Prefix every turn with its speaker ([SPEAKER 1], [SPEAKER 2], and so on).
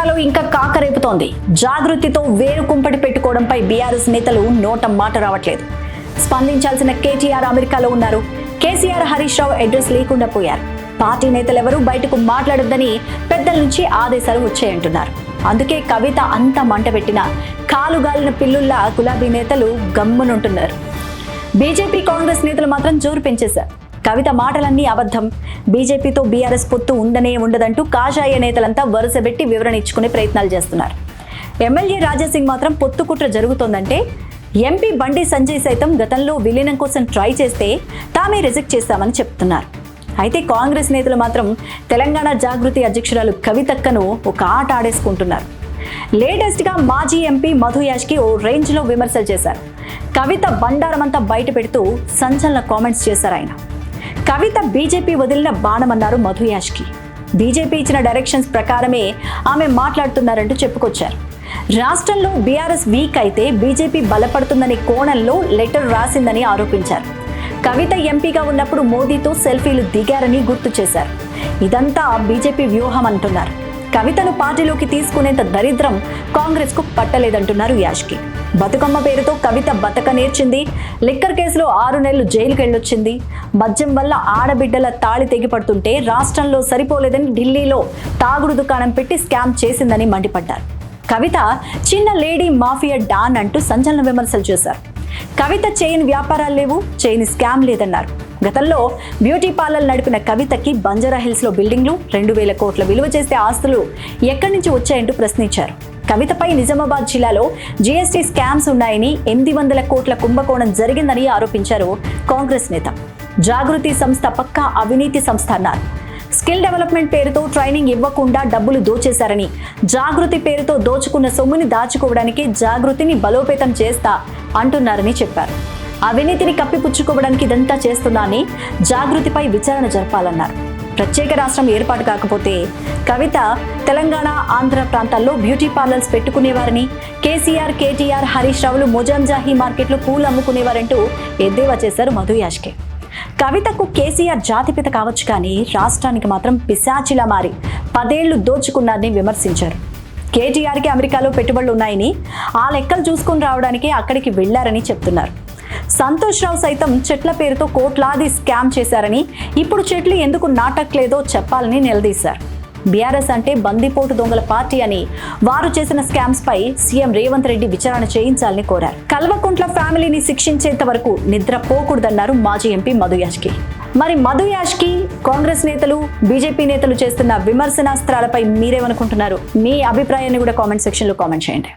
[SPEAKER 1] తెలంగాణలో ఇంకా కాకరేపుతోంది. జాగృతితో వేరు కుంపటి పెట్టుకోవడంపై బీఆర్ఎస్ నేతలు నోట మాట రావట్లేదు. స్పందించాల్సిన కేటీఆర్ అమెరికాలో ఉన్నారు. కేసీఆర్ హరీష్ రావు అడ్రస్ లేకుండా పోయారు. పార్టీ నేతలెవరూ బయటకు మాట్లాడొద్దని పెద్దల నుంచి ఆదేశాలు వచ్చాయంటున్నారు. అందుకే కవిత అంత మంట పెట్టిన కాలుగాలిన పిల్లుల్లా గులాబీ నేతలు గమ్మునుంటున్నారు. బీజేపీ కాంగ్రెస్ నేతలు మాత్రం జోరు పెంచేశారు. కవిత మాటలన్నీ అబద్ధం. బీజేపీతో బీఆర్ఎస్ పొత్తు ఉండనే ఉండదంటూ కాషాయ నేతలంతా వరుసబెట్టి వివరణ ఇచ్చుకునే ప్రయత్నాలు చేస్తున్నారు. ఎమ్మెల్యే రాజాసింగ్ మాత్రం పొత్తు కుట్ర జరుగుతోందంటే ఎంపీ బండి సంజయ్ సైతం గతంలో విలీనం కోసం ట్రై చేస్తే తామే రిజెక్ట్ చేస్తామని చెప్తున్నారు. అయితే కాంగ్రెస్ నేతలు మాత్రం తెలంగాణ జాగృతి అధ్యక్షురాలు కవితక్కను ఒక ఆట ఆడేసుకుంటున్నారు. లేటెస్ట్గా మాజీ ఎంపీ మధు యాష్కి ఓ రేంజ్లో విమర్శలు చేశారు. కవిత బండారమంతా బయట పెడుతూ సంచలన కామెంట్స్ చేశారు ఆయన. కవిత బీజేపీ వదిలిన బాణమన్నారు మధు యాష్కి బీజేపీ ఇచ్చిన డైరెక్షన్స్ ప్రకారమే ఆమె మాట్లాడుతున్నారంటూ చెప్పుకొచ్చారు. రాష్ట్రంలో బీఆర్ఎస్ వీక్ అయితే బీజేపీ బలపడుతుందనే కోణంలో లెటర్ రాసిందని ఆరోపించారు. కవిత ఎంపీగా ఉన్నప్పుడు మోదీతో సెల్ఫీలు దిగారని గుర్తు చేశారు. ఇదంతా బీజేపీ వ్యూహం అంటున్నారు. కవితను పార్టీలోకి తీసుకునేంత దరిద్రం కాంగ్రెస్కు పట్టలేదంటున్నారు యాష్కి. బతుకమ్మ పేరుతో కవిత బతక నేర్చింది లిక్కర్ కేసులో ఆరు నెలలు జైలుకి వెళ్ళొచ్చింది మద్యం వల్ల ఆడబిడ్డల తాళి తెగిపడుతుంటే రాష్ట్రంలో సరిపోలేదని ఢిల్లీలో తాగుడు దుకాణం పెట్టి స్కామ్ చేసిందని మండిపడ్డారు. కవిత చిన్న లేడీ మాఫియా డాన్ అంటూ సంచలన విమర్శలు చేశారు. కవిత చైన్ వ్యాపారాలు లేవు చైన్ స్కామ్ లేదన్నారు. గతంలో బ్యూటీ పార్లర్ నడిపిన కవితకి బంజారా హిల్స్లో బిల్డింగ్లు రెండు వేల కోట్ల విలువ చేసే ఆస్తులు ఎక్కడి నుంచి వచ్చాయంటూ ప్రశ్నించారు. కవితపై నిజామాబాద్ జిల్లాలో జీఎస్టీ స్కామ్స్ ఉన్నాయని ఎనిమిది వందల కోట్ల కుంభకోణం జరిగిందని ఆరోపించారు కాంగ్రెస్ నేత. జాగృతి సంస్థ పక్కా అవినీతి సంస్థ అన్నారు. స్కిల్ డెవలప్మెంట్ పేరుతో ట్రైనింగ్ ఇవ్వకుండా డబ్బులు దోచేశారని జాగృతి పేరుతో దోచుకున్న సొమ్ముని దాచుకోవడానికి జాగృతిని బలోపేతం చేస్తా అంటున్నారని చెప్పారు. అవినీతిని కప్పిపుచ్చుకోవడానికి ఇదంతా చేస్తున్నా అని జాగృతిపై విచారణ జరపాలన్నారు. ప్రత్యేక రాష్ట్రం ఏర్పాటు కాకపోతే కవిత తెలంగాణ ఆంధ్ర ప్రాంతాల్లో బ్యూటీ పార్లర్స్ పెట్టుకునేవారని కేసీఆర్ కేటీఆర్ హరీష్ రావులు మొజాంజాహీ మార్కెట్లో పూలు అమ్ముకునేవారంటూ ఎద్దేవా చేశారు మధు యాష్కే. కవితకు కేసీఆర్ జాతిపిత కావచ్చు కానీ రాష్ట్రానికి మాత్రం పిశాచిలా మారి పదేళ్ళు దోచుకున్నారని విమర్శించారు. కేటీఆర్కి అమెరికాలో పెట్టుబడులు ఉన్నాయని ఆ లెక్కలు చూసుకుని రావడానికి అక్కడికి వెళ్ళారని చెప్తున్నారు. సంతోష్ రావు సైతం చెట్ల పేరుతో కోట్లాది స్కామ్ చేశారని ఇప్పుడు చెట్లు ఎందుకు నాటట్లేదో చెప్పాలని నిలదీశారు. బీఆర్ఎస్ అంటే బందిపోటు దొంగల పార్టీ అని వారు చేసిన స్కామ్స్ పై సీఎం రేవంత్ రెడ్డి విచారణ చేయించాలని కోరారు. కల్వకుంట్ల ఫ్యామిలీని శిక్షించేంత వరకు నిద్ర పోకూడదన్నారు మాజీ ఎంపీ మధు యాష్కి మరి మధు యాష్కి కాంగ్రెస్ నేతలు బీజేపీ నేతలు చేస్తున్న విమర్శనాస్త్రాలపై మీరేమనుకుంటున్నారు? మీ అభిప్రాయాన్ని కూడా కామెంట్ సెక్షన్లో కామెంట్ చేయండి.